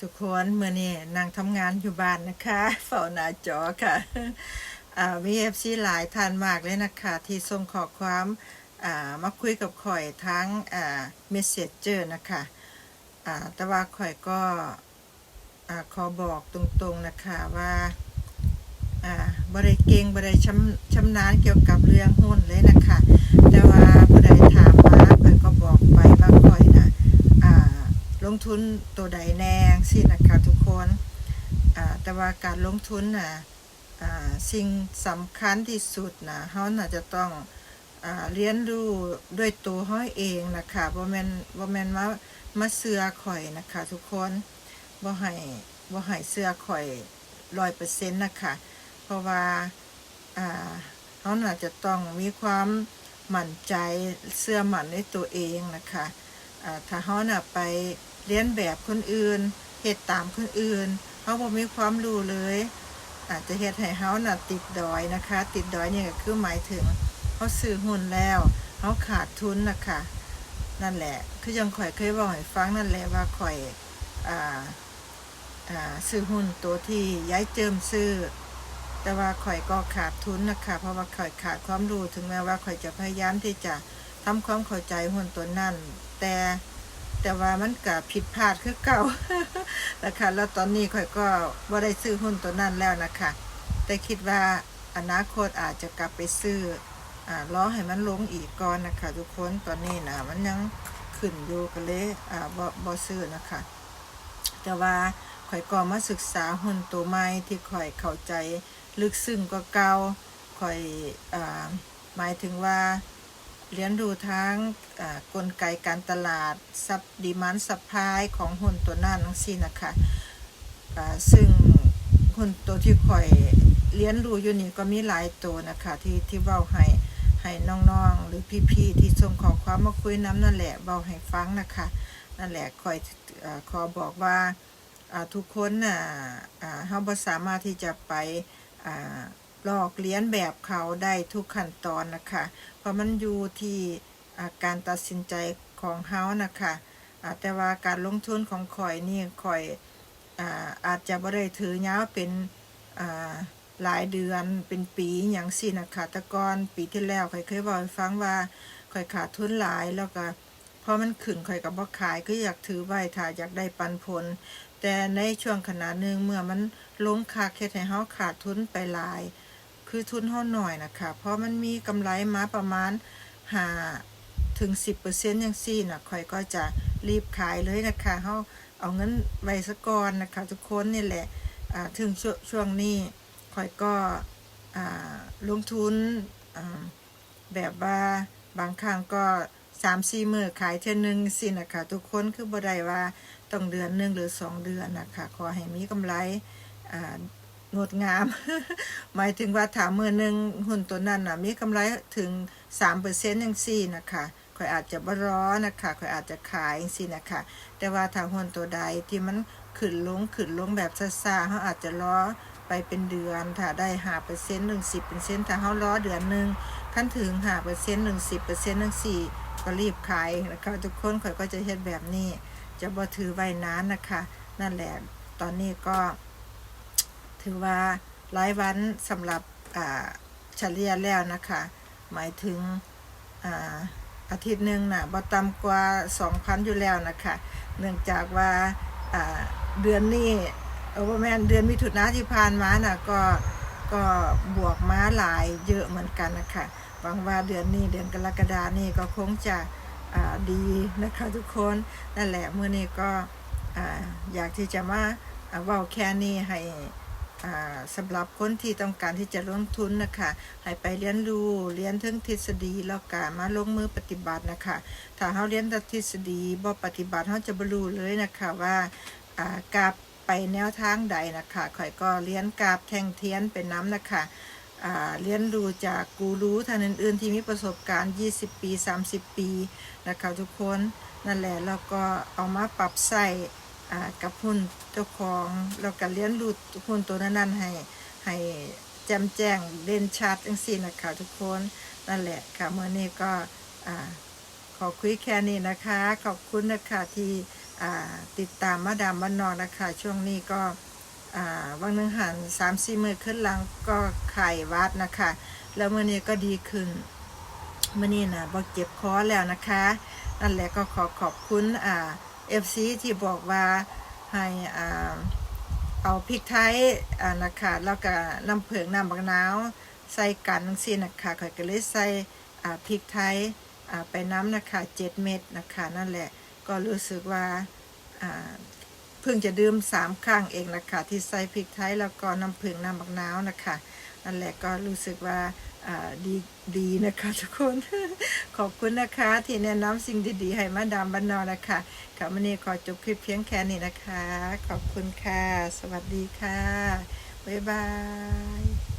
ทุกคนเมื่อนี้นางทำงานอยู่บ้านนะคะเฝ้าหน้าจอค่ะมีเอฟซีหลายท่านมากเลยนะคะ ที่ส่งขอความามาคุยกับข่อยทั้งเมสเซจเจอร์นะคะแต่ว่าข่อยก็ขอบอกตรงๆนะคะว่าบริเก่งบริชำชำนาญเกี่ยวกับเรื่องหุ้นเลยนะคะ แต่ว่าผู้ใดถามมาข่อยก็บอกไปว่าข่อยนะอ่า ล งทุนตัวใดแน่สินะคะทุกคนแต่ว่าการลงทุนนะสิ่งสำคัญที่สุดนะเฮาน่าจะต้องอเรียนรู้ด้วยตัวเฮาเองนะคะบ่แมนบ่แม่นมามาเสือข่อยนะคะทุกคนบ่ให้บ่ให้เสือข่อย100%นต์นะคะเพราะว่าเฮาน่าจะต้องมีความมั่นใจเชื่อมั่นในตัวเองนะคะถ้าเขาน่ะไป เรียนแบบคนอื่นเหตุตามคนอื่นเขาบ่มีความรู้เลย อาจจะเหตุให้เขาน่ะติดดอยนะคะ ติดดอยเนี่ยก็คือหมายถึงเขาซื้อหุ้นแล้วเขาขาดทุนนะคะนั่นแหละ คือยังข่อยเคยบอกให้ฟังนั่นแหละว่าข่อยอ่าอ่าซื้อหุ้นตัวที่ย้ายเจิมซื้อแต่ว่าข่อยก็ขาดทุนนะคะเพราะว่าข่อยขาดความรู้ถึงแม้ว่าข่อยจะพยายามที่จะทำความเข้าใจหุ้นตัวนั่นแต่ แต่ว่ามันก็ผิดพลาดคือเก่านะคะแล้วตอนนี้ข่อยก็บ่ได้ซื้อหุ้นตัวนั้นแล้วนะคะ แต่คิดว่าอนาคตอาจจะกลับไปซื้ออ่ารอให้มันลงอีกก่อนนะคะ ทุกคนตอนนี้นะมันยังขึ้นอยู่กันเลยอ่าบ่บ่ซื้อนะคะ แต่ว่าข่อยก็มาศึกษาหุ้นตัวใหม่ที่ข่อยเข้าใจลึกซึ้งกว่าเก่าข่อยอ่าหมายถึงว่า เรียนรู้ทั้งกลไกการตลาดซับดีมันสัพพายของหุ้นตัวนั้นทั้งสิ้นนะคะซึ่งหุ้นตัวที่ข่อยเรียนรู้อยู่นี่ก็มีหลายตัวนะคะที่ที่เว้าให้ให้น้องๆ หรือพี่ๆที่ส่งขอความมาคุยน้ำนั่นแหละเว้าให้ฟังนะคะนั่นแหละข่อยอขอบอกว่าทุกคนน่ะอ่าเฮาบ่สามารถที่จะไปอ่า ลอกเลียนแบบเขาได้ทุกขั้นตอนนะคะ เพราะมันอยู่ที่การตัดสินใจของเฮานะคะแต่ว่าการลงทุนของข่อยนี่ข่อยอาอาจจะบ่ได้ถือยาวเป็นหลายเดือนเป็นปีอย่างสินะคะต่ก่อนปีที่แล้วข่อยเคยบอกฟังว่าข่อยขาดทุนหลายแล้วก็พอมันขึ้นข่อยก็บ่ขายก็อยากถือไว้ถ้าอยากได้ปันผล แต่ในช่วงขณะหนึ่งเมื่อมันลงคาเฮ็ดให้เฮาขาดทุนไปหลาย คือทุนเฮาหน่อยนะคะ เพราะมันมีกำไรมาประมาณหาถึง 10%ยังซี่นะขอยก็จะรีบขายเลยนะคะเฮาเอาเงินไว้ซะกอนนะคะ ทุกคนนี่แหละถึงช่วงช่วงนี้ขอยก็ลงทุนแบบว่าบางครั้งก็3-4มสี่มือขายเทื่อหนึงสินะคะ ทุกคนคือบ่ได้ว่าต้องเดือนหนึงหรือ2เดือนนะคะ ขอให้มีกำไร งดงาม หมายถึงว่าถามมือหนึ่งหุ้นตัวนั้นน่ะมีกำไรถึง3%ยังซี่นะคะข่อยอาจจะบร้อนะคะข่อยอาจจะขายจังซี่นะคะ แต่ว่าถ้าหุ้นตัวใดที่มันขึ้นลงขึ้นลงแบบซาๆเฮาอาจจะรอไปเป็นเดือนถ้าได้5%ถึง10%ถ้าเฮารอเดือนหนึ่งคันถึง5%ถึง10%จังซี่ก็รีบขายนะคะทุกคนข่อยก็จะเฮ็ดแบบนี้ จะบ่ถือไว้นานนะคะ นั่นแหละตอนนี้ก็ ถือว่าหลายวันสำหรับเฉลี่ยแล้วนะคะ หมายถึงอาอาทิตย์หนึ่งน่ะบ่ต่ำกว่า 2,000 อยู่แล้วนะคะ เนื่องจากว่าาเดือนนี้เออบ่แม่นเดือนมิถุนาที่ผ่านมาน่ะก็ก็บวกม้าหลายเยอะเหมือนกันนะคะหวังว่าเดือนนี้เดือนกรกฎานี่ก็คงจะดีนะคะทุกคนนั่นแหละเมื้อนี้ก็อ่าอยากที่จะมาเว้าแค่นี้ให้ สำหรับคนที่ต้องการที่จะลงทุนนะคะให้ไปเรียนรู้เรียนถึงทฤษฎีแล้วก็มาลงมือปฏิบัตินะคะถ้าเราเรียนแต่ทฤษฎีบ่ปฏิบัติเราจะบรู้เลยนะคะว่าอ่ากราบไปแนวทางใดนะคะข่อยก็เรียนกาบแทงเทียนเป็นน้ำนะคะเรียนรู้จากกูรู้ท่านอื่น ๆ ที่มีประสบการณ์ 20 ปี 30 ปีนะคะทุกคนนั่นแหละแล้วก็เอามาปรับใส่ กับหุ้นเจ้าของแล้วก็เลี้ยนรูดหุ้นตัวนั้นๆให้ให้แจ่มแจ้งเด่นชัดจังซี่นะคะทุกคนนั่นแหละค่ะเมื่อนี้ก็ขอคุยแค่นี้นะคะ ขอบคุณนะคะที่ติดตามมาดามบ้านนอกนะคะ ช่วงนี้ก็อ่าวังนึงหันสามสี่มือขึ้นหลังก็ไข่วัดนะคะ แล้วเมื่อนี้ก็ดีขึ้นเมื่อนี้นะบอกเจ็บคอแล้วนะคะ นั่นแหละก็ขอขอบคุณอ่า เอฟซีที่บอกว่าให้อ่าเอาพริกไทยอ่านะคะแล้วก็น้ำเผือกน้ำบักนาวใส่กันทั้งสิ้นนะคะข่อยก็เลยใส่อ่าพริกไทยอ่าไปน้ำนะคะเจ็ดเม็ดนะคะนั่นแหละก็รู้สึกว่าอ่าเพิ่งจะดื่มสามครั้งเองนะคะที่ใส่พริกไทยแล้วก็น้ำเผือกน้ำบักนาวนะคะนั่นแหละก็รู้สึกว่าดีดีนะคะทุกคน ขอบคุณนะคะที่แนะนำสิ่งดีๆให้มาดามบ้านนอนะคะ ค่ะวันนี้ขอจบคลิปเพียงแค่นี้นะคะ ขอบคุณค่ะ สวัสดีค่ะ บ๊ายบาย